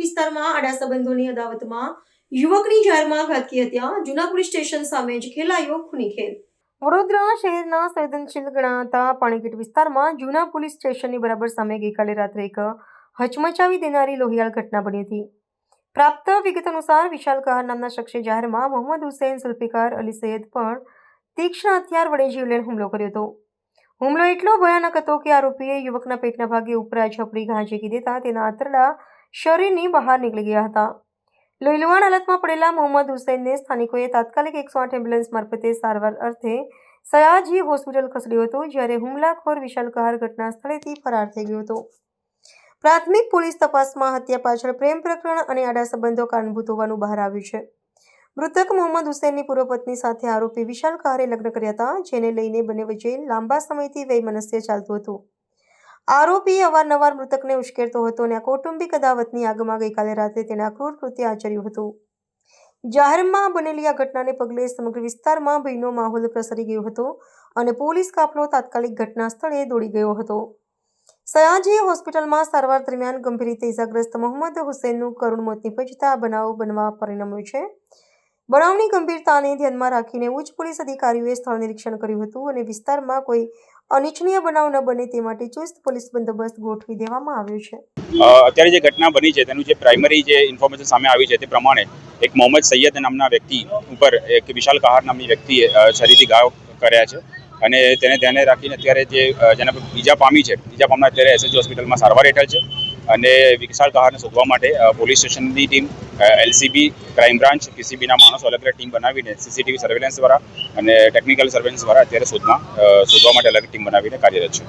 વિસ્તારમાં આડા સંબંધોની અદાવતમાં યુવકની જાહેરમાં ઘાતકી હત્યા. જૂના પોલીસ સ્ટેશન સામે જ ખેલાયો ખૂની ખેલ. વડોદરા શહેરના સંવેદનશીલ ગણાતા પાણીગેટ વિસ્તારમાં જૂના પોલીસ સ્ટેશનની બરાબર સામે ગઈકાલે રાત્રે એક હચમચાવી દેનારી લોહિયાળ ઘટના બની હતી. પ્રાપ્ત વિગત અનુસાર વિશાલ કહાર નામના શખ્સે જાહેરમાં મોહમ્મદ હુસૈન, ઝુલ્ફિકાર અલી સૈયદ પણ તીક્ષ્ણ હથિયાર વડે જીવલેણ હુમલો કર્યો હતો. હુમલો એટલો ભયાનક હતો કે આરોપીએ યુવકના પેટના ભાગે ઉપરા છપરી ઘા ઝીકી દેતા તેના આંતરડા શરીરની બહાર નીકળી ગયા હતા. લોહીલુહાણ હાલતમાં પડેલા મોહમ્મદ હુસૈનને સ્થાનિકોએ તાત્કાલિક એકસો આઠ એમ્બ્યુલન્સ મારફતે સારવાર અર્થે સયાજી હોસ્પિટલ ખસેડ્યો હતો, જ્યારે હુમલાખોર વિશાલ કહાર ઘટના સ્થળેથી ફરાર થઈ ગયો હતો. પ્રાથમિક પોલીસ તપાસમાં હત્યા પાછળ પ્રેમ પ્રકરણ અને આડા સંબંધો કારણભૂત હોવાનું બહાર આવ્યું છે. મૃતક મોહમ્મદ હુસૈનની પૂર્વ પત્ની સાથે આરોપી વિશાલ કહારે લગ્ન કર્યા હતા, જેને લઈને બંને વચ્ચે લાંબા સમયથી વૈમનસ્ય ચાલતું હતું. આરોપી અવારનવાર મૃતકને ઉશ્કેરતો હતો અને આ કૌટુંબિક અદાવતની આગમાં ગઈકાલે રાત્રે આ ક્રૂર કૃત્ય આચર્યું હતું. જાહેરમાં બનેલી આ ઘટનાને પગલે સમગ્ર વિસ્તારમાં ભયનો માહોલ પ્રસરી ગયો હતો અને પોલીસ કાફલો તાત્કાલિક ઘટના સ્થળે દોડી ગયો હતો. સયાજી હોસ્પિટલમાં સારવાર દરમિયાન ગંભીર રીતે ઇજાગ્રસ્ત મોહમ્મદ હુસૈનનું કરુણ મોત નિપજતા બનાવ બનવા પરિણમ્યો છે. બનાવની ગંભીરતાને ધ્યાનમાં રાખીને ઉચ્ચ પોલીસ અધિકારીઓએ સ્થળ નિરીક્ષણ કર્યું હતું અને વિસ્તારમાં કોઈ અનિચ્છનીય બનાવ ન બને તે માટે ચુસ્ત પોલીસ બંદોબસ્ત ગોઠવી દેવામાં આવ્યો છે. અત્યારે જે ઘટના બની છે, તેનું જે પ્રાઇમરી જે ઇન્ફોર્મેશન સામે આવી છે, તે પ્રમાણે એક મોહમ્મદ સૈયદ નામના વ્યક્તિ ઉપર એક વિશાલ કહાર નામની વ્યક્તિએ શરીરથી ઘાવ કર્યા છે અને તેને ધ્યાને રાખીને અત્યારે જે જેના પર ઈજા પામી છે ઈજા પામનાર અત્યારે એસએચજી હોસ્પિટલમાં સારવાર હેઠળ છે. અને વિશાળ કહારને શોધવા માટે પોલીસ સ્ટેશનની ટીમ એલસીબી ક્રાઇમ બ્રાન્ચ, પીસીબીના માણસો અલગ અલગ ટીમ બનાવીને, સીસીટીવી સર્વેલન્સ દ્વારા અને ટેકનિકલ સર્વેલન્સ દ્વારા અત્યારે શોધમાં શોધવા માટે અલગ ટીમ બનાવીને કાર્યરત છે.